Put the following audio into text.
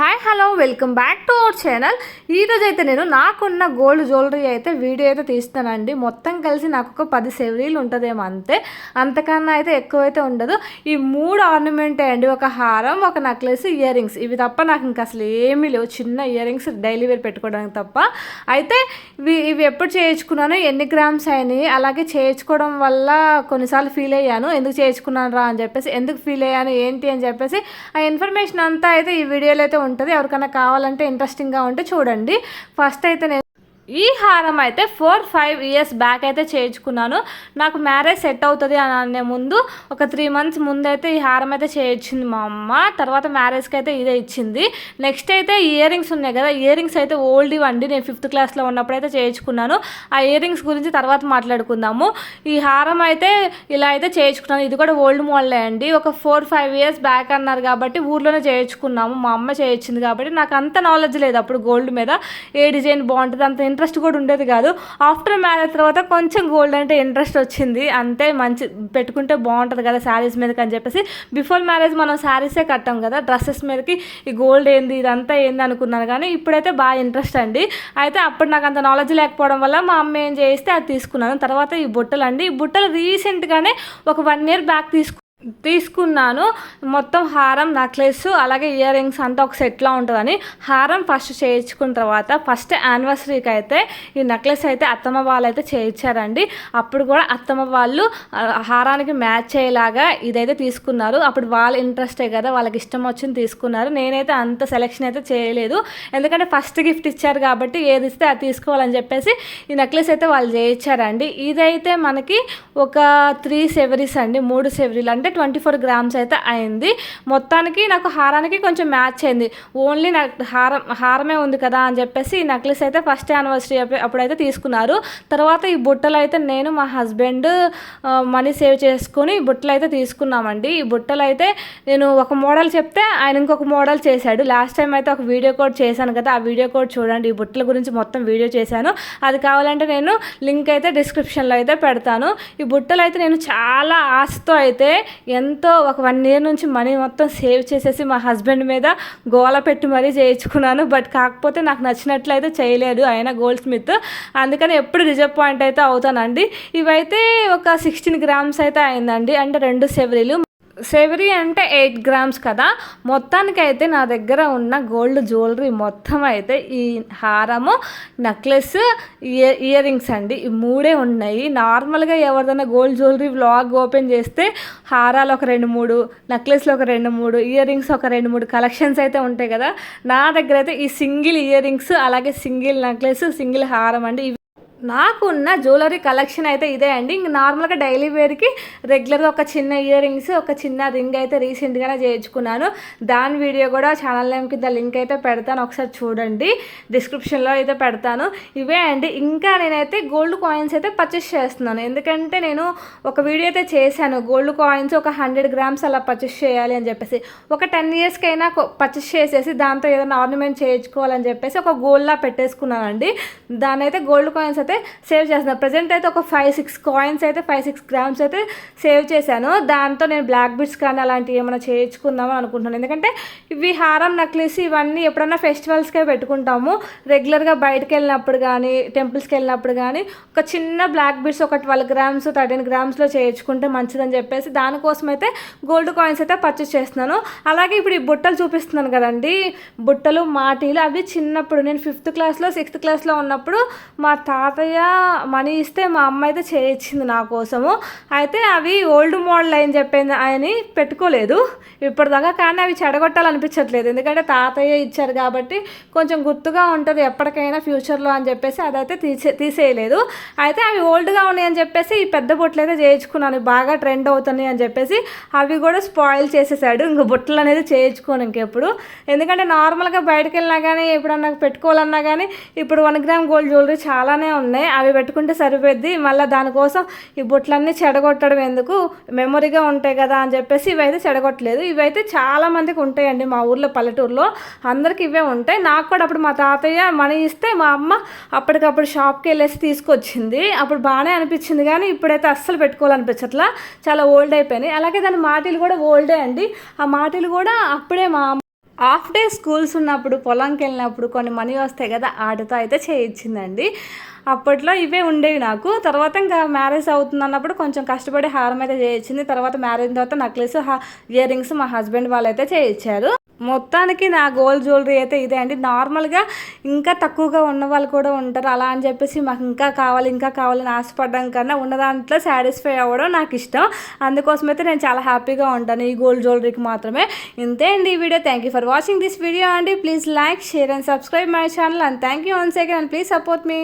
Hi hello welcome back to our channel. ఈరోజు అయితే నేను నాకున్న గోల్డ్ జ్యువెలరీ అయితే వీడియో అయితే తీస్తానండి మొత్తం కలిసి నాకు ఒక పది సెవరీలు ఉంటుందేమో అంతే. అంతకన్నా అయితే ఎక్కువ అయితే ఉండదు. ఈ మూడు ఆర్నమెంటే అండి. ఒక హారం ఒక నెక్లెస్ ఇయర్ రింగ్స్ ఇవి తప్ప నాకు ఇంకా అసలు ఏమీ లేవు. చిన్న ఇయర్ రింగ్స్ డైలీ వేర్ పెట్టుకోవడానికి తప్ప. అయితే ఇవి ఇవి ఎప్పుడు చేయించుకున్నాను ఎన్ని గ్రామ్స్ అయినాయి అలాగే చేయించుకోవడం వల్ల కొన్నిసార్లు ఫీల్ అయ్యాను. ఎందుకు చేయించుకున్నాను రా అని చెప్పేసి ఎందుకు ఫీల్ అయ్యాను ఏంటి అని చెప్పేసి ఆ ఇన్ఫర్మేషన్ అంతా అయితే ఈ వీడియోలో అయితే ఉంటుంది. ఎవరికైనా కావాలంటే ఇంట్రెస్టింగ్గా ఉంటే చూడండి. ఫస్ట్ అయితే నేను ఈ హారం అయితే ఫోర్ ఫైవ్ ఇయర్స్ బ్యాక్ అయితే చేయించుకున్నాను. నాకు మ్యారేజ్ సెట్ అవుతుంది అని అనే ముందు ఒక త్రీ మంత్స్ ముందైతే ఈ హారం అయితే చేయించింది మా అమ్మ. తర్వాత మ్యారేజ్కి అయితే ఇదే ఇచ్చింది. నెక్స్ట్ అయితే ఇయర్ రింగ్స్ ఉన్నాయి కదా ఇయర్ రింగ్స్ అయితే ఓల్డ్ ఇవ్వండి నేను ఫిఫ్త్ క్లాస్లో ఉన్నప్పుడు అయితే చేయించుకున్నాను. ఆ ఇయర్ రింగ్స్ గురించి తర్వాత మాట్లాడుకుందాము. ఈ హారం అయితే ఇలా అయితే చేయించుకున్నాను. ఇది కూడా ఓల్డ్ మోడలే అండి. ఒక ఫోర్ ఫైవ్ ఇయర్స్ బ్యాక్ అన్నారు కాబట్టి ఊర్లోనే చేయించుకున్నాము. మా అమ్మ చేయించింది కాబట్టి నాకు అంత నాలెడ్జ్ లేదు అప్పుడు గోల్డ్ మీద. ఏ డిజైన్ బాగుంటుంది అంత ఇంట్రెస్ట్ కూడా ఉండేది కాదు. ఆఫ్టర్ మ్యారేజ్ తర్వాత కొంచెం గోల్డ్ అంటే ఇంట్రెస్ట్ వచ్చింది. అంతే మంచి పెట్టుకుంటే బాగుంటుంది కదా శారీస్ మీదకి అని చెప్పేసి. బిఫోర్ మ్యారేజ్ మనం శారీసే కట్టాం కదా డ్రెస్సెస్ మీదకి. ఈ గోల్డ్ ఏంది ఇదంతా ఏంది అనుకున్నాను కానీ ఇప్పుడైతే బాగా ఇంట్రెస్ట్ అండి. అయితే అప్పుడు నాకు అంత నాలెడ్జ్ లేకపోవడం వల్ల మా అమ్మ ఏం చేస్తే అది తీసుకున్నాను. తర్వాత ఈ బుట్టలు అండి. ఈ బుట్టలు రీసెంట్గానే ఒక వన్ ఇయర్ బ్యాక్ తీసుకు తీసుకున్నాను. మొత్తం హారం నెక్లెస్ అలాగే ఇయర్ రింగ్స్ అంతా ఒక సెట్లో ఉంటుందని హారం ఫస్ట్ చేయించుకున్న తర్వాత ఫస్ట్ యానివర్సరీకి అయితే ఈ నెక్లెస్ అయితే అత్తమ్మ వాళ్ళు అయితే చేయించారండి. అప్పుడు కూడా అత్తమ్మ వాళ్ళు హారానికి మ్యాచ్ అయ్యేలాగా ఇదైతే తీసుకున్నారు. అప్పుడు వాళ్ళ ఇంట్రెస్టే కదా వాళ్ళకి ఇష్టం వచ్చింది తీసుకున్నారు. నేనైతే అంత సెలెక్షన్ అయితే చేయలేదు. ఎందుకంటే ఫస్ట్ గిఫ్ట్ ఇచ్చారు కాబట్టి ఏది ఇస్తే అది తీసుకోవాలని చెప్పేసి ఈ నెక్లెస్ అయితే వాళ్ళు చేయించారండి. ఇదైతే మనకి ఒక త్రీ సెవరీస్ అండి మూడు సెవరీలు. అంటే ట్వంటీ ఫోర్ గ్రామ్స్ అయితే అయింది. మొత్తానికి నాకు హారానికి కొంచెం మ్యాచ్ అయింది. ఓన్లీ నాకు హారం హారమే ఉంది కదా అని చెప్పేసి ఈ నెక్లెస్ అయితే ఫస్ట్ యానివర్సరీ అప్పుడైతే తీసుకున్నారు. తర్వాత ఈ బుట్టలు అయితే నేను మా హస్బెండ్ మనీ సేవ్ చేసుకొని ఈ బుట్టలు అయితే తీసుకున్నామండి. ఈ బుట్టలు అయితే నేను ఒక మోడల్ చెప్తే ఆయన ఇంకొక మోడల్ చేశాడు. లాస్ట్ టైం అయితే ఒక వీడియో కోడ్ చేశాను కదా ఆ వీడియో కోడ్ చూడండి. ఈ బుట్టల గురించి మొత్తం వీడియో చేశాను. అది కావాలంటే నేను లింక్ అయితే డిస్క్రిప్షన్లో అయితే పెడతాను. ఈ బుట్టలు అయితే నేను చాలా ఆశతో అయితే ఎంతో ఒక వన్ ఇయర్ నుంచి మనీ మొత్తం సేవ్ చేసేసి మా హస్బెండ్ మీద గోల పెట్టి మరీ చేయించుకున్నాను. బట్ కాకపోతే నాకు నచ్చినట్లయితే చేయలేదు. ఆయన గోల్డ్ స్మిత్. అందుకని ఎప్పుడు డిజపాయింట్ అయితే అవుతానండి. ఇవైతే ఒక సిక్స్టీన్ గ్రామ్స్ అయితే అయిందండి. అంటే రెండు సెవరీలు. సెవరీ అంటే ఎయిట్ గ్రామ్స్ కదా. మొత్తానికి అయితే నా దగ్గర ఉన్న గోల్డ్ జ్యువెలరీ మొత్తం అయితే ఈ హారము నెక్లెస్ ఇయర్ ఇయర్ రింగ్స్ అండి. ఈ మూడే ఉన్నాయి. నార్మల్గా ఎవరిదైనా గోల్డ్ జ్యువెలరీ వ్లాగ్ ఓపెన్ చేస్తే హారాలు ఒక రెండు మూడు నెక్లెస్లు ఒక రెండు మూడు ఇయర్ రింగ్స్ ఒక రెండు మూడు కలెక్షన్స్ అయితే ఉంటాయి కదా. నా దగ్గర అయితే ఈ సింగిల్ ఇయర్ రింగ్స్ అలాగే సింగిల్ నెక్లెస్ సింగిల్ హారం అండి. ఇవి నాకున్న జ్యువెలరీ కలెక్షన్ అయితే ఇదే అండి. ఇంక నార్మల్గా డైలీ వేర్కి రెగ్యులర్గా ఒక చిన్న ఇయర్ రింగ్స్ ఒక చిన్న రింగ్ అయితే రీసెంట్గానే చేయించుకున్నాను. దాని వీడియో కూడా ఛానల్ నేమ్ కింద లింక్ అయితే పెడతాను. ఒకసారి చూడండి. డిస్క్రిప్షన్లో అయితే పెడతాను. ఇవే అండి. ఇంకా నేనైతే గోల్డ్ కాయిన్స్ అయితే పర్చేస్ చేస్తున్నాను. ఎందుకంటే నేను ఒక వీడియో అయితే చేశాను. గోల్డ్ కాయిన్స్ ఒక హండ్రెడ్ గ్రామ్స్ అలా పర్చేస్ చేయాలి అని చెప్పేసి. ఒక టెన్ ఇయర్స్కైనా పర్చేస్ చేసేసి దాంతో ఏదైనా ఆర్నమెంట్ చేయించుకోవాలని చెప్పేసి ఒక గోల్డ్లా పెట్టేసుకున్నానండి. దాని అయితే గోల్డ్ కాయిన్స్ అయితే అయితే సేవ్ చేస్తున్నాను ప్రజెంట్ అయితే ఒక ఫైవ్ సిక్స్ కాయిన్స్ అయితే ఫైవ్ సిక్స్ గ్రామ్స్ అయితే సేవ్ చేశాను. దాంతో నేను బ్లాక్ బిట్స్ కానీ అలాంటివి ఏమైనా చేయించుకుందామని అనుకుంటున్నాను. ఎందుకంటే ఇవి హారం నక్లీస్ ఇవన్నీ ఎప్పుడన్నా ఫెస్టివల్స్కే పెట్టుకుంటాము. రెగ్యులర్గా బయటకు వెళ్ళినప్పుడు కానీ టెంపుల్స్కి వెళ్ళినప్పుడు కానీ ఒక చిన్న బ్లాక్ బిట్స్ ఒక ట్వెల్వ్ గ్రామ్స్ థర్టీన్ గ్రామ్స్లో చేయించుకుంటే మంచిదని చెప్పేసి దానికోసం అయితే గోల్డ్ కాయిన్స్ అయితే పర్చేస్ చేస్తున్నాను. అలాగే ఇప్పుడు ఈ బుట్టలు చూపిస్తున్నాను కదండి. బుట్టలు మాటీలు అవి చిన్నప్పుడు నేను ఫిఫ్త్ క్లాస్లో సిక్స్త్ క్లాస్లో ఉన్నప్పుడు మా తాత తాతయ్య మనీ ఇస్తే మా అమ్మ అయితే చేయించింది నా కోసము. అయితే అవి ఓల్డ్ మోడల్ అని చెప్పింది అని పెట్టుకోలేదు. ఇప్పటిదాకా కానీ అవి చెడగొట్టాలనిపించట్లేదు. ఎందుకంటే తాతయ్య ఇచ్చారు కాబట్టి కొంచెం గుర్తుగా ఉంటుంది ఎప్పటికైనా ఫ్యూచర్లో అని చెప్పేసి అదైతే తీసే తీసేయలేదు. అయితే అవి ఓల్డ్గా ఉన్నాయి అని చెప్పేసి ఈ పెద్ద బుట్టలు అయితే చేయించుకున్నాను. బాగా ట్రెండ్ అవుతున్నాయి అని చెప్పేసి అవి కూడా స్పాయిల్ చేసేసాడు. ఇంక బుట్టలు అనేది చేయించుకోను ఇంకెప్పుడు. ఎందుకంటే నార్మల్గా బయటకు వెళ్ళినా కానీ ఎప్పుడన్నా పెట్టుకోవాలన్నా కానీ ఇప్పుడు వన్ గ్రామ్ గోల్డ్ జ్యువెలరీ చాలానే ఉంది. ఉన్నాయి. అవి పెట్టుకుంటే సరిపోద్ది మళ్ళీ దానికోసం ఈ బుట్లన్నీ చెడగొట్టడం ఎందుకు? మెమొరీగా ఉంటాయి కదా అని చెప్పేసి ఇవైతే చెడగొట్టలేదు. ఇవైతే చాలా మందికి ఉంటాయండి మా ఊర్లో పల్లెటూరులో. అందరికి ఇవే ఉంటాయి. నాకు కూడా అప్పుడు మా తాతయ్య మనీ ఇస్తే మా అమ్మ అప్పటికప్పుడు షాప్కి వెళ్ళేసి తీసుకొచ్చింది. అప్పుడు బాగానే అనిపించింది కానీ ఇప్పుడైతే అస్సలు పెట్టుకోవాలనిపించట్లా. చాలా ఓల్డ్ అయిపోయినాయి. అలాగే దాని మాటలు కూడా ఓల్డే అండి. ఆ మాటలు కూడా అప్పుడే మా హాఫ్ డే స్కూల్స్ ఉన్నప్పుడు పొలంకి వెళ్ళినప్పుడు కొన్ని మనీ వస్తాయి కదా ఆటతో అయితే చేయించిందండి. అప్పట్లో ఇవే ఉండేవి నాకు. తర్వాత ఇంకా మ్యారేజ్ అవుతుంది అన్నప్పుడు కొంచెం కష్టపడి హారం అయితే చేయించింది. తర్వాత మ్యారేజ్ తర్వాత నక్లెస్ ఇయర్ రింగ్స్ మా హస్బెండ్ వాళ్ళు అయితే చేయించారు. మొత్తానికి నా గోల్డ్ జ్యువెలరీ అయితే ఇదే అండి. నార్మల్గా ఇంకా తక్కువగా ఉన్న వాళ్ళు కూడా ఉంటారు. అలా అని చెప్పేసి మాకు ఇంకా కావాలి ఇంకా కావాలని ఆశపడడం కన్నా ఉన్న దాంట్లో సాటిస్ఫై అవ్వడం నాకు ఇష్టం. అందుకోసం అయితే నేను చాలా హ్యాపీగా ఉంటాను ఈ గోల్డ్ జ్యువెలరీకి మాత్రమే. ఇంతే అండి ఈ video. Thank you for watching this video అండి. Please like share and subscribe my channel and thank you once again and please support me